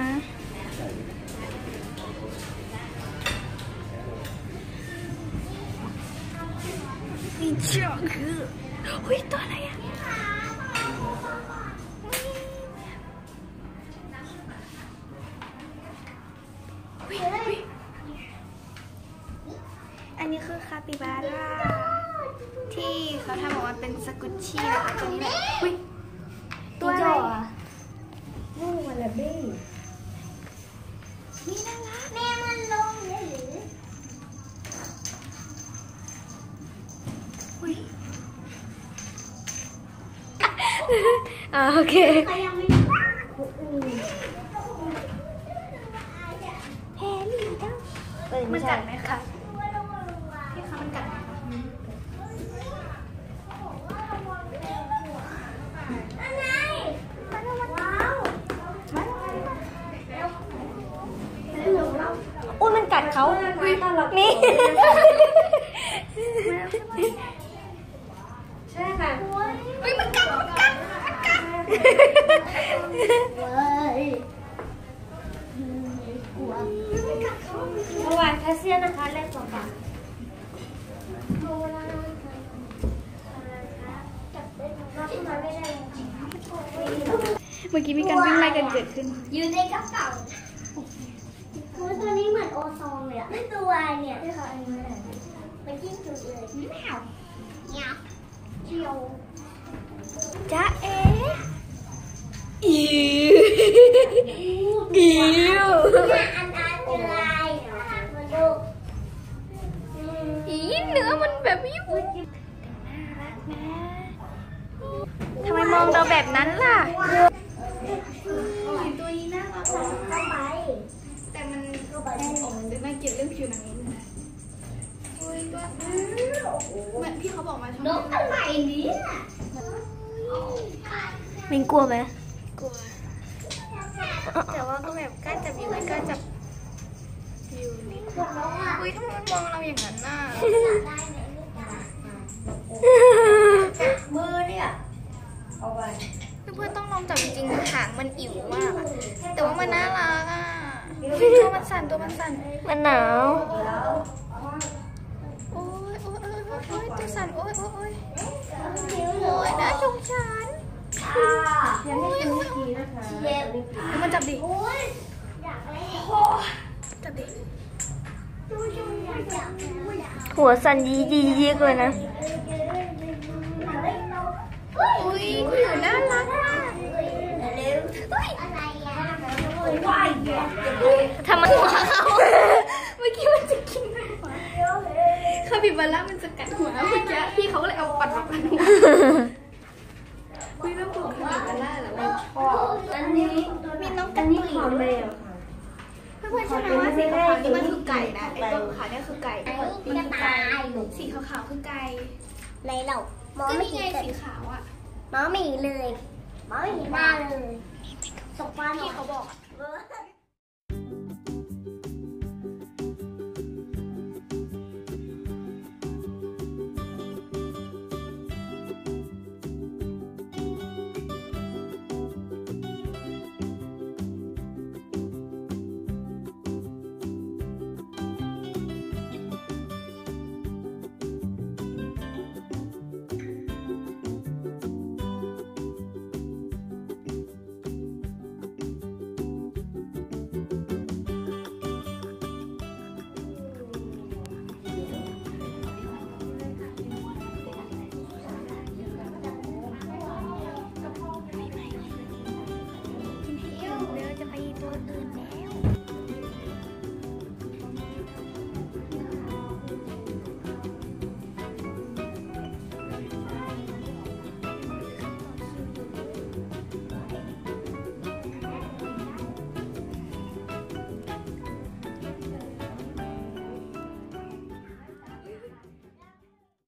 นี่เจ้าคือเฮ้ยตัวอะไรอะเฮ้ยเฮ้ยอันนี้คือคาปิบาร่าที่เขาทำออกมาเป็นสกุชชี่นะคะตัวนี้แหละเฮ้ยตัวอะไรลูกมัน ละบี้นี่น่ารักแม่มันลงเลยหรือเฮ้ยอ่าโอเคก็ยังไม่แฮร์รี่เจ้ามันกัดไหมคะพี่คะมันกัดไหมคะ อะไรว้าว อุ้ยมันกัดเขา นี่ ใช่ค่ะเฮ้ยมันกัดมันกัดมันกัดเว้ยกลัวเมื่อวานแคสเซียนนะคะแรกสองบาทจับได้รอบที่มาไม่ได้จริงเมื่อกี้มีการวิ่งไล่กันเกิดขึ้น อยู่ในกระเป๋า ตัวนี้เหมือนโอซองเลยอะไม่ตัวเนี่ยที่เขาอันนี้ไม่ได้ไปจิ้มจุดเลยไม่เอาเนี่ยเจียวจ้าเอ๋อิวอิวเนี่ยอันนั้นเป็นลายมาดูอีเนื้อมันแบบวิวทำไมมองเราแบบนั้นล่ะตัวนี้น่ารัก บอกมาชอบนกอะไรเนี่ยมินกลัวไหมกลัว แต่ว่าก็แบบกล้าจับอยู่ไม่กล้าจับอยู่นี่นกอะอุ้ยทำไมมันมองเราอย่างนั้นน่ะได้ไหมลูกตามือเนี่ยเอาไปเพื่อนๆต้องลองจับจริงๆหางมันอิ๋วมากอะแต่ว่ามันน่ารักอะตัวมันสั่นตัวมันสั่นมันหนาว โอ้ยโอ้ยโอ้ยโอ้ยโอ้ยตัว สั่นโอ้ยโอ้ยโอ้ยโอ้ยน่าสงสารค่ะโอ้ยโอ้ยโอ้ยเย็บแล้วมันจับดิโอ้ยอยากเล่นจับดิดูดูอยากจับอยากหัวสั่นยียียีเลยนะเล่นนกอุ้ยผิวน่ารักมากเร็วอะไรอะว่ายเยอะทำไมหัวเขาเมื่อกี้มันจะกิน หัวคาบิบาร่ามันจะกัดหัวเมื่อกี้พี่เขาก็เลยเอาปัดมาปัดหัวอุ้ยต้องบอกคาบิบาร่าแล้วว่าอันนี้มีน้องกระตุยด้วยเพื่อนๆใช่ไหมว่าสีขาวๆนี่มันคือไก่นะไอ้ตัวขาวเนี่ยคือไก่อันนี้กระต่ายสีขาวๆคือไก่ไรเรามองก็ไม่นี่เห็ไงนสีขาวอะมองไม่เห็นเลยมองไม่เห็นหน้าเลย